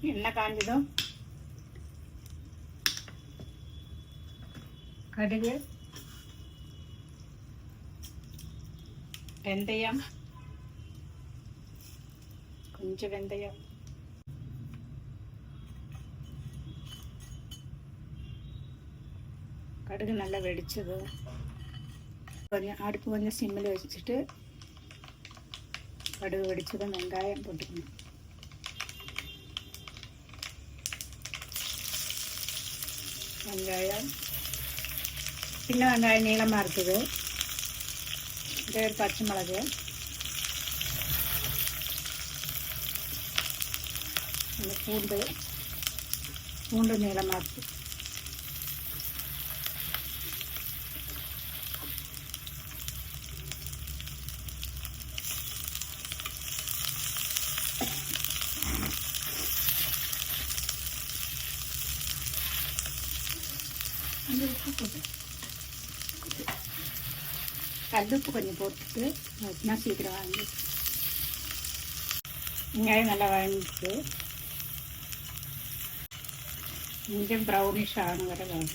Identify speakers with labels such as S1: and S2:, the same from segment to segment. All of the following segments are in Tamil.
S1: எண்ணெய் காஞ்சதும் கடுகு வெந்தயம் கொஞ்சம் வெந்தயம் கடுகு நல்லா வெடிச்சது கொஞ்சம் அடுப்பு கொஞ்சம் சிம்மில் வச்சுட்டு கடுகு வெடிச்சதும் வெங்காயம் போட்டுக்கணும் வெங்காயம். சின்ன வெங்காயம் நீளமாக இருக்குது. இதே பச்சை மிளகு. பூண்டு. பூண்டு நீளமாக இருக்குது உப்பு போட்டு கல்லுப்பு கொஞ்சம் போட்டுட்டு வச்சுனா சீக்கிரம் வாங்கி. வெங்காயம் நல்லா வாங்கிட்டு கொஞ்சம் ப்ரௌனிஷ் ஆன வரை வாங்க.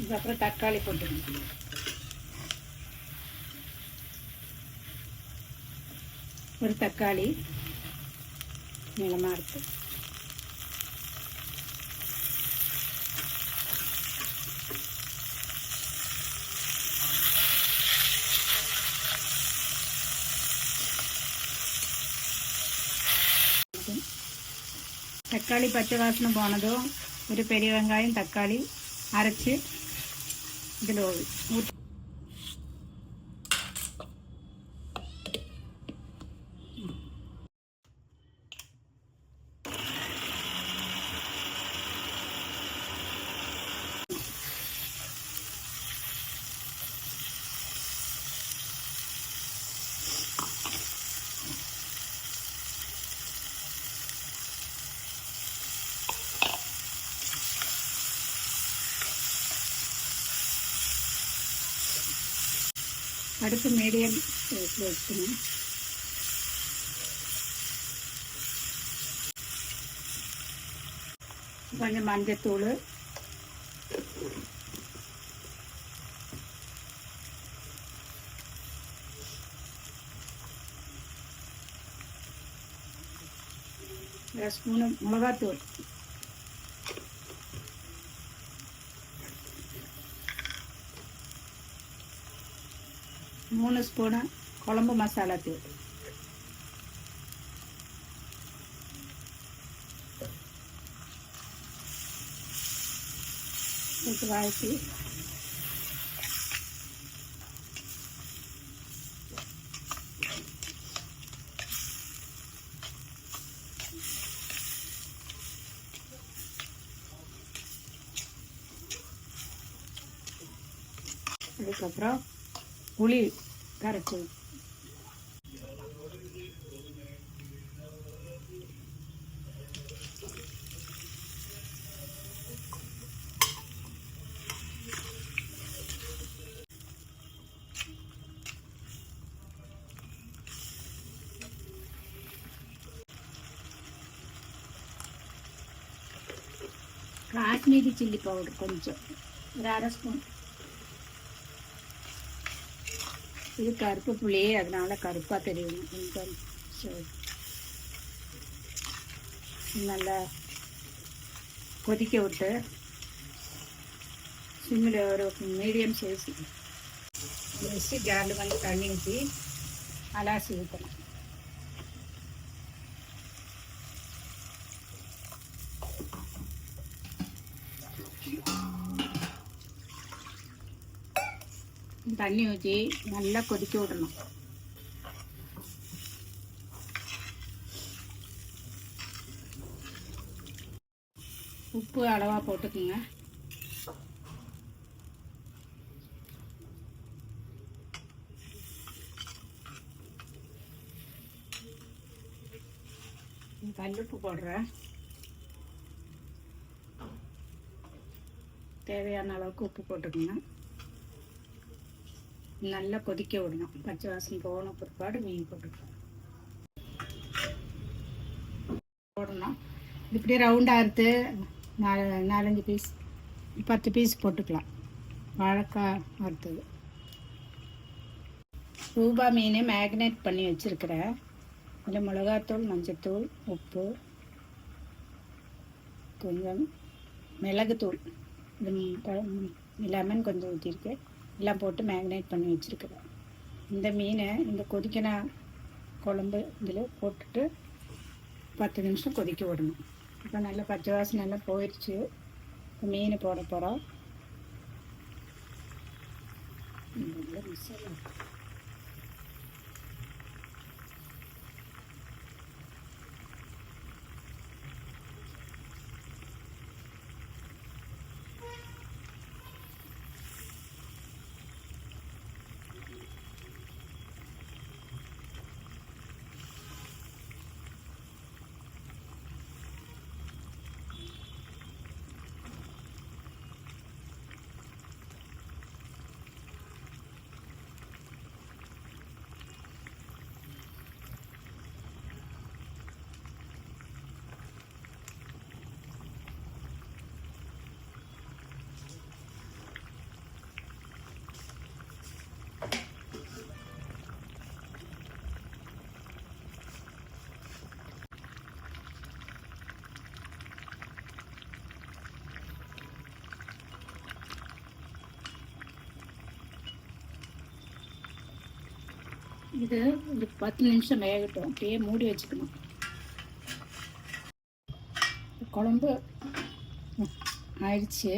S1: இதுக்கப்புறம் தக்காளி போட்டுக்கணும். ஒரு தக்காளி நீளமாக இருக்கு தக்காளி பச்சை வாசனை போனதும் ஒரு பெரிய வெங்காயம் தக்காளி அரைச்சி அடுத்து மீடியம் சைஸில் வச்சுக்கணும் கொஞ்சம் மஞ்சத்தூள். அரை ஸ்பூனு மிளகாத்தூள். மூணு ஸ்பூனு குழம்பு மசாலா தூள். இது வதக்கி அதுக்கப்புறம் புளி கரைச்சி காஷ்மீரி சில்லி பவுடர் கொஞ்சம். ஒரு அரை ஸ்பூன். இது கருப்பு புளி அதனால கருப்பாக தெரியும். கொஞ்சம் நல்லா கொதிக்க விட்டு சிம்மில் ஒரு மீடியம் சைஸ் வச்சு ஜாரில் வந்து தண்ணி ஊற்றி அலாசி ஊற்றணும் தண்ணி ஊற்றி நல்லா கொதிக்க விடணும். உப்பு அளவாக போட்டுக்குங்க. கல்லுப்பு போடுறேன் தேவையான அளவுக்கு உப்பு போட்டுக்கோங்க. நல்லா கொதிக்க விடணும். பச்சை வாசனை போன பிற்பாடு மீன் போட்டுக்கலாம். போடணும். இப்படி ரவுண்டாக அறுத்து நாலு நாலஞ்சு பீஸ் பத்து பீஸ் போட்டுக்கலாம். வாழைக்காய் அறுத்தது ரூபா மீன் மேக்னேட் பண்ணி வச்சுருக்கிறேன். இதில் மிளகாத்தூள் மஞ்சத்தூள் உப்பு கொஞ்சம் மிளகுத்தூள். லெமன் கொஞ்சம் ஊற்றிருக்கு எல்லாம் போட்டு மேக்னேட் பண்ணி வச்சுருக்குறேன் இந்த மீனை இந்த கொதிக்கின குழம்பு இதில் போட்டுட்டு பத்து நிமிஷம் கொதிக்க விடணும். இப்போ நல்லா பச்சை வாசனை நல்லா போயிடுச்சு இப்போ மீன் போட போகிறோம் மசாலா இது ஒரு பத்து நிமிஷம் வேகட்டும். அப்படியே மூடி வச்சுக்கணும். குழம்பு ஆயிடுச்சு.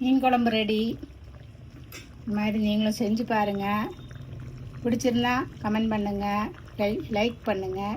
S1: மீன் குழம்பு ரெடி இந்த மாதிரி நீங்களும் செஞ்சு பாருங்கள் பிடிச்சிருந்தா கமெண்ட் பண்ணுங்கள் லைக் லைக் பண்ணுங்கள்